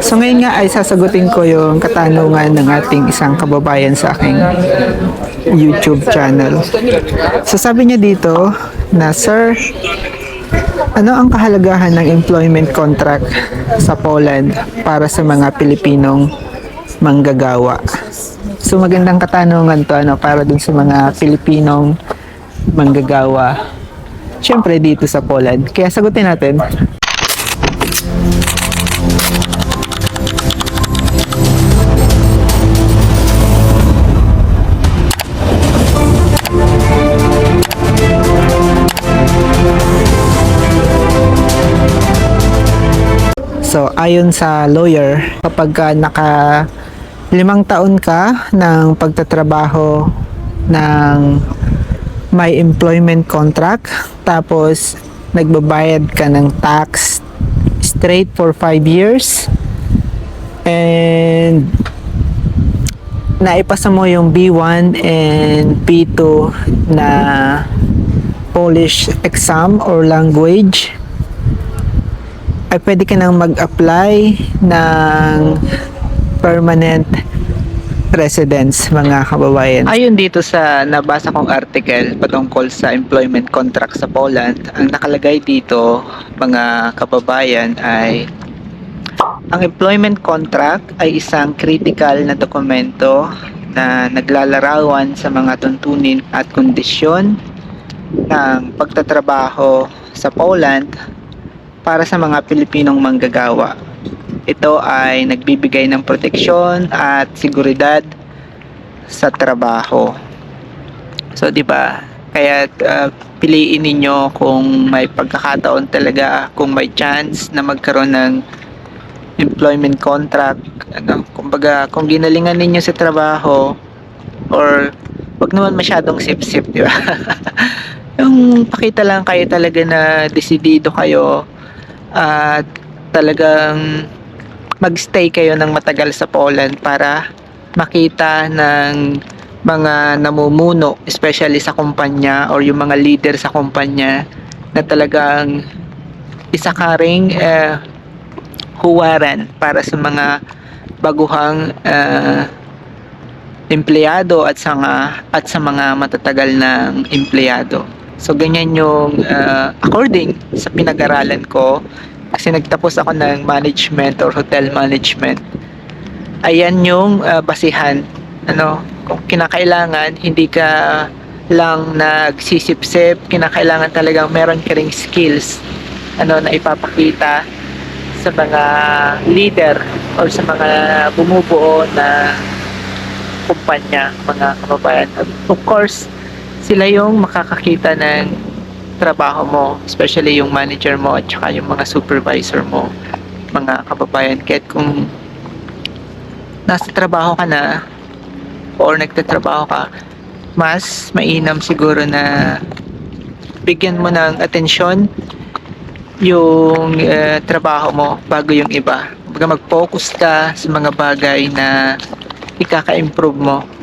So ngayon nga ay sasagutin ko yung katanungan ng ating isang kababayan sa aking YouTube channel. So sabi niya dito na, Sir, ano ang kahalagahan ng employment contract sa Poland para sa mga Pilipinong manggagawa? So magandang katanungan to ano, para dun sa mga Pilipinong manggagawa. Siyempre dito sa Poland. Kaya sagutin natin. Ayon sa lawyer, kapag ka naka limang taon ka ng pagtatrabaho ng may employment contract, tapos nagbabayad ka ng tax straight for 5 years, and naipasa mo yung B1 and B2 na Polish exam or language, ay pwede ka nang mag-apply ng permanent residence mga kababayan. Ayon dito sa nabasa kong article patungkol sa employment contract sa Poland, ang nakalagay dito mga kababayan ay ang employment contract ay isang critical na dokumento na naglalarawan sa mga tuntunin at kondisyon ng pagtatrabaho sa Poland para sa mga Pilipinong manggagawa. Ito ay nagbibigay ng proteksyon at seguridad sa trabaho. So, 'di ba? Kaya uh, piliin ninyo kung may pagkakataon talaga, kung may chance na magkaroon ng employment contract, ano, kumbaga kung ginalingan ninyo sa trabaho or wag naman masyadong sip-sip, 'di ba? yung pakita lang kayo talaga na desidido kayo at talagang magstay kayo ng matagal sa Poland para makita ng mga namumuno, especially sa kumpanya or yung mga leader sa kumpanya na talagang isa ka ring eh, huwaran para sa mga baguhang eh, empleyado at sa at sa mga matatagal ng empleyado. So ganyan yung uh, according sa pinag-aralan ko kasi nagtapos ako ng management or hotel management. Ayan yung uh, basihan ano kung kinakailangan hindi ka lang nagsisip-sip, kinakailangan talagang meron ka ring skills ano na ipapakita sa mga leader or sa mga bumubuo na kumpanya, mga kababayan. Of course, sila yung makakakita ng trabaho mo, especially yung manager mo at saka yung mga supervisor mo, mga kababayan. Kahit kung nasa trabaho ka na or nagtatrabaho ka, mas mainam siguro na bigyan mo ng atensyon yung uh, trabaho mo bago yung iba. Baga mag-focus ka sa mga bagay na ikaka-improve mo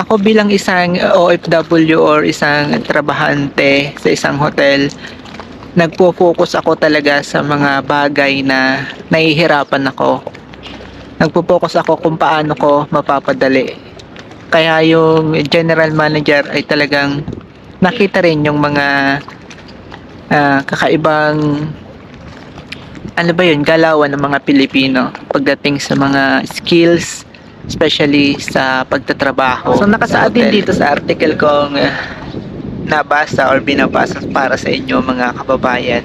ako bilang isang OFW or isang trabahante sa isang hotel, nagpo-focus ako talaga sa mga bagay na nahihirapan ako. Nagpo-focus ako kung paano ko mapapadali. Kaya yung general manager ay talagang nakita rin yung mga uh, kakaibang ano ba yun, galawan ng mga Pilipino pagdating sa mga skills, especially sa pagtatrabaho. So nakasaad din dito sa article kong uh, nabasa or binabasa para sa inyo mga kababayan.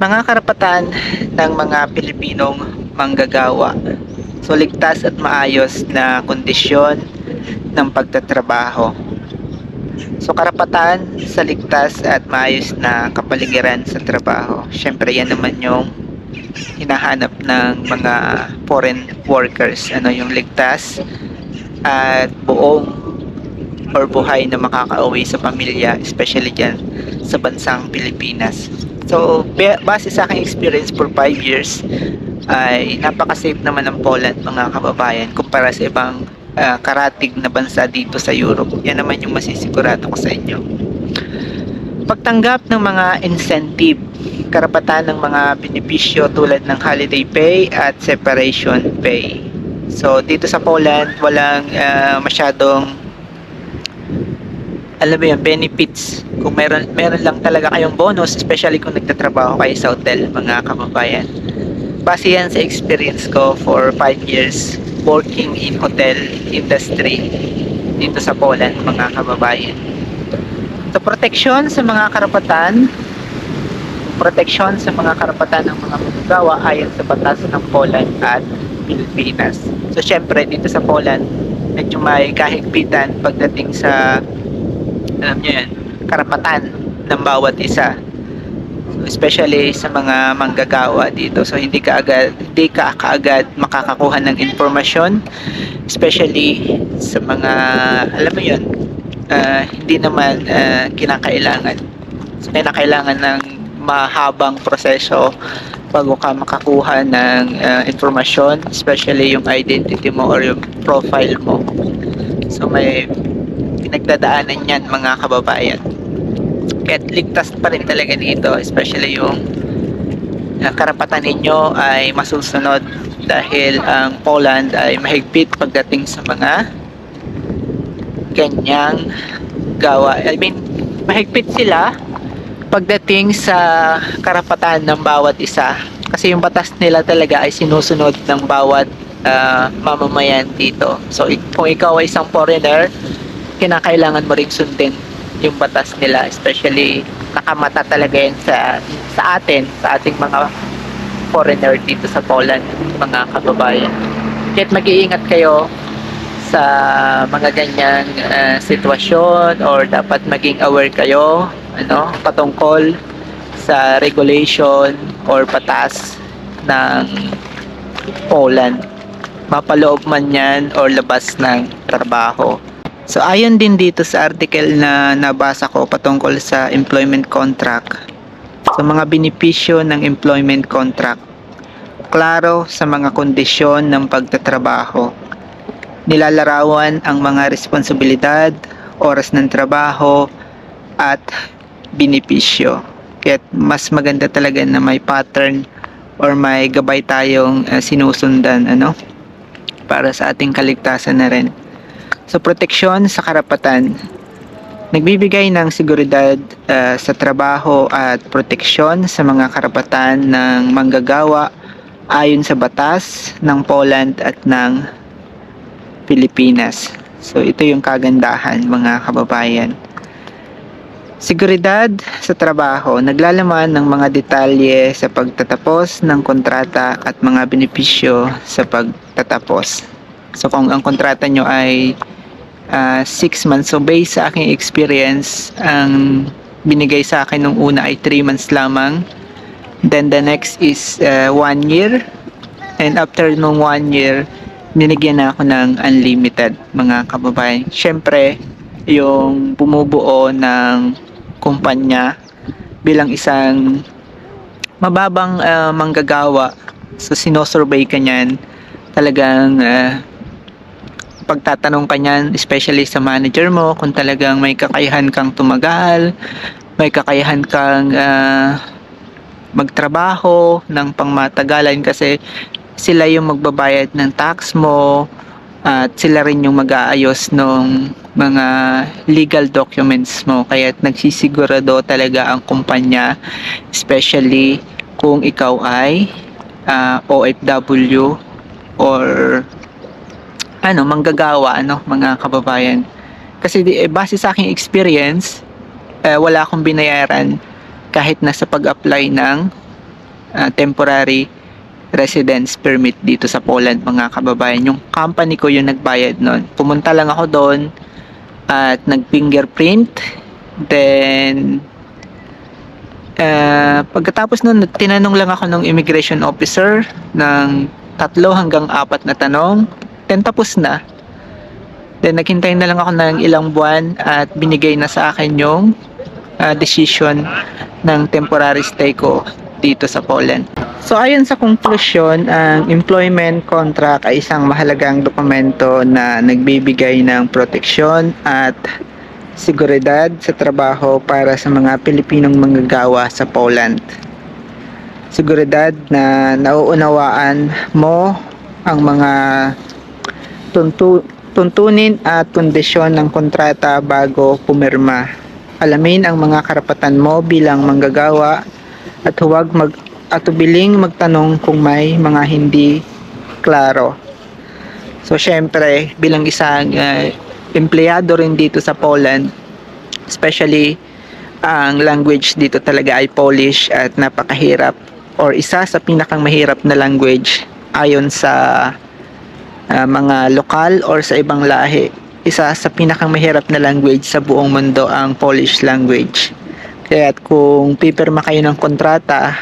Mga karapatan ng mga Pilipinong manggagawa. So ligtas at maayos na kondisyon ng pagtatrabaho. So karapatan sa ligtas at maayos na kapaligiran sa trabaho. Syempre yan naman yung hinahanap ng mga foreign workers ano yung ligtas at buong or buhay na makakauwi sa pamilya especially dyan sa bansang Pilipinas. So base sa aking experience for 5 years ay napaka-safe naman ng Poland mga kababayan kumpara sa ibang uh, karatig na bansa dito sa Europe. Yan naman yung masisigurado ko sa inyo. Pagtanggap ng mga incentive karapatan ng mga benepisyo tulad ng holiday pay at separation pay. So dito sa Poland walang ah, masyadong alam mo yun, benefits. Kung meron, meron lang talaga kayong bonus, especially kung nagtatrabaho kayo sa hotel, mga kababayan. Base yan sa experience ko for 5 years working in hotel industry dito sa Poland, mga kababayan. So, protection sa mga karapatan, protection sa mga karapatan ng mga manggagawa ayon sa batas ng Poland at Pilipinas. So, syempre, dito sa Poland, medyo may kahigpitan pagdating sa alam nyo yan, karapatan ng bawat isa. So, especially sa mga manggagawa dito. So, hindi ka agad, hindi ka kaagad makakakuha ng informasyon. Especially sa mga, alam mo yun, ah, hindi naman ah, kinakailangan. So, kinakailangan ng mahabang proseso bago ka makakuha ng ah, informasyon, especially yung identity mo or yung profile mo. So, may pinagdadaanan yan mga kababayan. Kaya ligtas pa rin talaga dito, especially yung uh, karapatan ninyo ay masusunod dahil ang Poland ay mahigpit pagdating sa mga ganyang gawa. I mean, mahigpit sila pagdating sa karapatan ng bawat isa. Kasi yung batas nila talaga ay sinusunod ng bawat ah, mamamayan dito. So, kung ikaw ay isang foreigner, kinakailangan mo ring sundin yung batas nila especially nakamata talaga yan sa sa atin sa ating mga foreigner dito sa Poland mga kababayan kaya't mag-iingat kayo sa mga ganyang ah, sitwasyon or dapat maging aware kayo ano patungkol sa regulation or batas ng Poland mapaloob man yan or labas ng trabaho So ayon din dito sa article na nabasa ko patungkol sa employment contract. Sa mga benepisyo ng employment contract. Klaro sa mga kondisyon ng pagtatrabaho. Nilalarawan ang mga responsibilidad, oras ng trabaho, at benepisyo. Kaya mas maganda talaga na may pattern or may gabay tayong uh, sinusundan ano para sa ating kaligtasan na rin. So, proteksyon sa karapatan. Nagbibigay ng seguridad uh, sa trabaho at proteksyon sa mga karapatan ng manggagawa ayon sa batas ng Poland at ng Pilipinas. So, ito yung kagandahan mga kababayan. Seguridad sa trabaho, naglalaman ng mga detalye sa pagtatapos ng kontrata at mga benepisyo sa pagtatapos. So kung ang kontrata nyo ay 6 months. So based sa aking experience, ang binigay sa akin nung una ay 3 months lamang. Then the next is 1 year. And after nung 1 year, binigyan na ako ng unlimited mga kababayan. Siyempre, yung bumubuo ng kumpanya bilang isang mababang ah, manggagawa. So sinosurvey ka niyan. Talagang ah, pagtatanong ka niyan, especially sa manager mo, kung talagang may kakayahan kang tumagal, may kakayahan kang ah, magtrabaho ng pangmatagalan kasi sila yung magbabayad ng tax mo at sila rin yung mag-aayos ng mga legal documents mo kaya nagsisigurado talaga ang kumpanya especially kung ikaw ay ah, OFW or ano, manggagawa, ano, mga kababayan. Kasi di, eh, base sa aking experience, eh, wala akong binayaran kahit nasa pag-apply ng ah, temporary residence permit dito sa Poland, mga kababayan. Yung company ko yung nagbayad nun. Pumunta lang ako doon at nag-fingerprint. Then, ah, pagkatapos nun, tinanong lang ako ng immigration officer ng tatlo hanggang apat na tanong Then tapos na. Then naghintay na lang ako ng ilang buwan at binigay na sa akin yung uh, decision ng temporary stay ko dito sa Poland. So ayon sa konklusyon, ang employment contract ay isang mahalagang dokumento na nagbibigay ng proteksyon at seguridad sa trabaho para sa mga Pilipinong manggagawa sa Poland. seguridad na nauunawaan mo ang mga tuntu tuntunin at kondisyon ng kontrata bago pumirma. Alamin ang mga karapatan mo bilang manggagawa at huwag mag atubiling magtanong kung may mga hindi klaro. So syempre bilang isang uh, empleyado rin dito sa Poland, especially ang language dito talaga ay Polish at napakahirap or isa sa pinakang mahirap na language ayon sa uh, mga lokal or sa ibang lahi. Isa sa pinakang mahirap na language sa buong mundo ang Polish language. Kaya kung pipirma kayo ng kontrata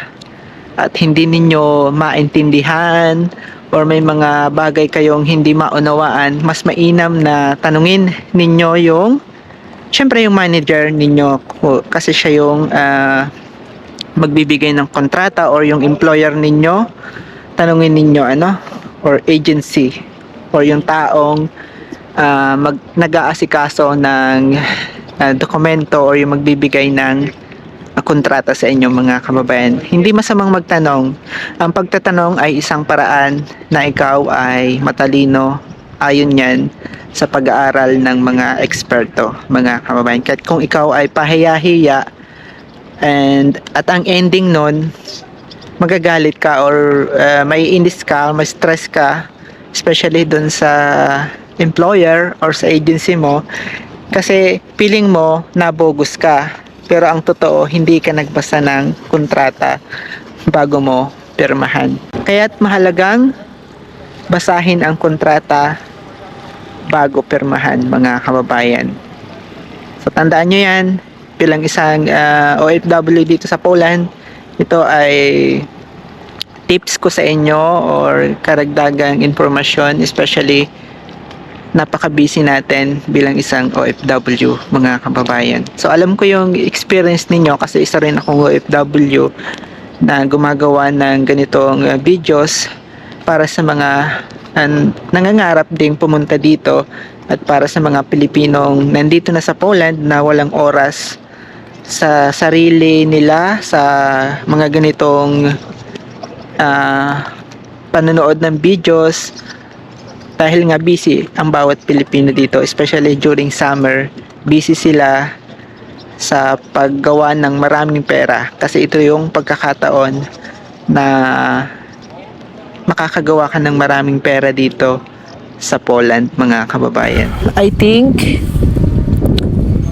at hindi ninyo maintindihan or may mga bagay kayong hindi maunawaan, mas mainam na tanungin ninyo yung syempre yung manager ninyo kasi siya yung uh, magbibigay ng kontrata or yung employer ninyo tanungin ninyo ano or agency or yung taong uh, mag nag-aasikaso ng uh, dokumento or yung magbibigay ng kontrata sa inyong mga kababayan. Hindi masamang magtanong. Ang pagtatanong ay isang paraan na ikaw ay matalino ayon yan sa pag-aaral ng mga eksperto, mga kababayan. Kahit kung ikaw ay pahiya-hiya and at ang ending nun, magagalit ka or uh, may inis ka, may stress ka, especially dun sa employer or sa agency mo, kasi feeling mo nabogus ka. Pero ang totoo, hindi ka nagbasa ng kontrata bago mo pirmahan. Kaya't mahalagang basahin ang kontrata bago pirmahan mga kababayan. So tandaan nyo yan, bilang isang uh, OFW dito sa Poland, ito ay tips ko sa inyo or karagdagang informasyon especially napaka-busy natin bilang isang OFW mga kababayan. So alam ko yung experience ninyo kasi isa rin akong OFW na gumagawa ng ganitong uh, videos para sa mga uh, nangangarap ding pumunta dito at para sa mga Pilipinong nandito na sa Poland na walang oras sa sarili nila sa mga ganitong uh, panonood ng videos dahil nga busy ang bawat Pilipino dito especially during summer busy sila sa paggawa ng maraming pera. Kasi ito yung pagkakataon na makakagawa ka ng maraming pera dito sa Poland mga kababayan. I think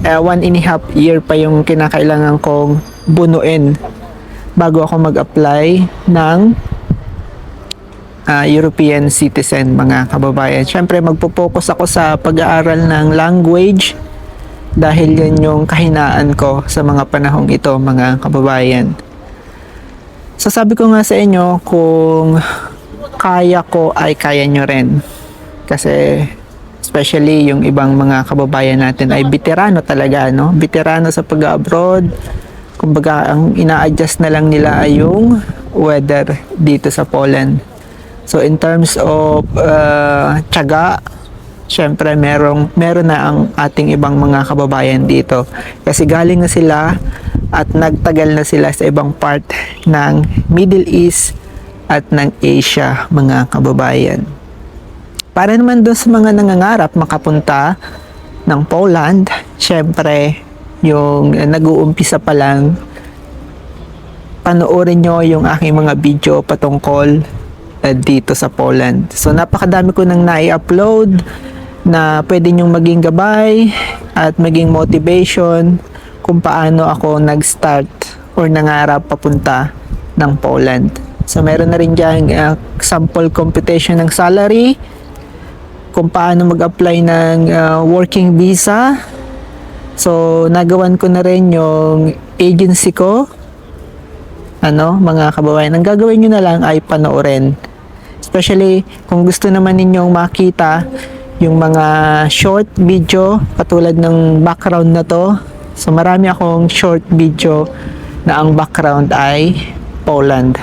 uh, one and a half year pa yung kinakailangan kong bunuin bago ako mag-apply ng uh, European citizen mga kababayan. Siyempre magpo-focus ako sa pag-aaral ng language dahil yan yung kahinaan ko sa mga panahong ito mga kababayan. Sasabi ko nga sa inyo kung kaya ko ay kaya nyo rin. Kasi especially yung ibang mga kababayan natin ay veterano talaga no veterano sa pag-abroad kumbaga ang ina-adjust na lang nila ay yung weather dito sa Poland So in terms of uh, tiyaga, syempre merong meron na ang ating ibang mga kababayan dito. Kasi galing na sila at nagtagal na sila sa ibang part ng Middle East at ng Asia, mga kababayan. Para naman doon sa mga nangangarap makapunta ng Poland, syempre yung nag-uumpisa pa lang panoorin nyo yung aking mga video patungkol uh, dito sa Poland. So napakadami ko nang nai-upload na pwede nyong maging gabay at maging motivation kung paano ako nag-start or nangarap papunta ng Poland. So meron na rin dyan uh, sample computation ng salary, kung paano mag-apply ng uh, working visa. So nagawan ko na rin yung agency ko. Ano, mga kababayan, ang gagawin nyo na lang ay panoorin Especially kung gusto naman ninyong makita yung mga short video katulad ng background na to. So marami akong short video na ang background ay Poland.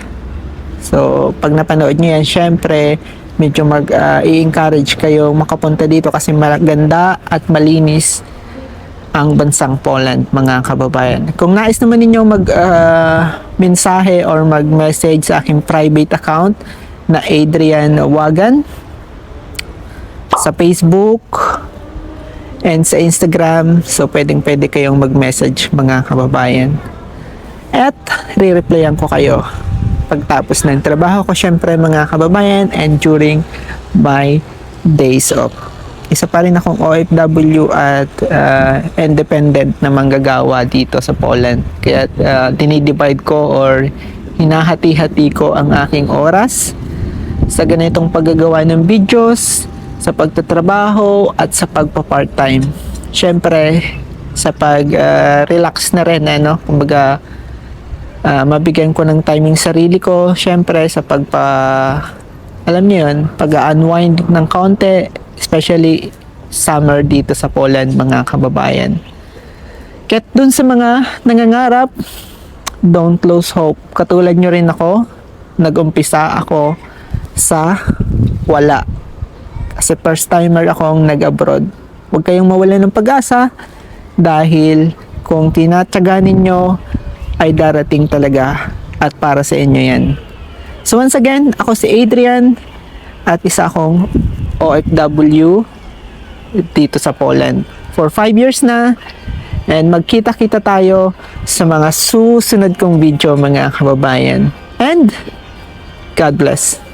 So pag napanood nyo yan, syempre medyo mag uh, i-encourage kayo makapunta dito kasi maganda at malinis ang bansang Poland mga kababayan. Kung nais naman ninyo mag uh, mensahe or mag-message sa aking private account na Adrian Wagan sa Facebook and sa Instagram. So, pwedeng pwede kayong mag-message mga kababayan. At re-replyan ko kayo pagtapos ng trabaho ko syempre mga kababayan and during my days off. Isa pa rin akong OFW at uh, independent na manggagawa dito sa Poland. Kaya uh, dinidivide ko or hinahati-hati ko ang aking oras sa ganitong paggagawa ng videos, sa pagtatrabaho at sa pagpa-part-time. Syempre, sa pag-relax na rin, ano, kumbaga, ah, mabigyan ko ng timing sarili ko, syempre, sa pagpa, alam niyo yun, pag-unwind ng kaunti, especially summer dito sa Poland, mga kababayan. Kaya dun sa mga nangangarap, don't lose hope. Katulad nyo rin ako, nag-umpisa ako sa wala. Kasi first timer akong nag-abroad. Huwag kayong mawala ng pag-asa dahil kung tinatsaga ninyo ay darating talaga at para sa inyo yan. So once again, ako si Adrian at isa akong OFW dito sa Poland. For 5 years na and magkita-kita tayo sa mga susunod kong video mga kababayan. And God bless.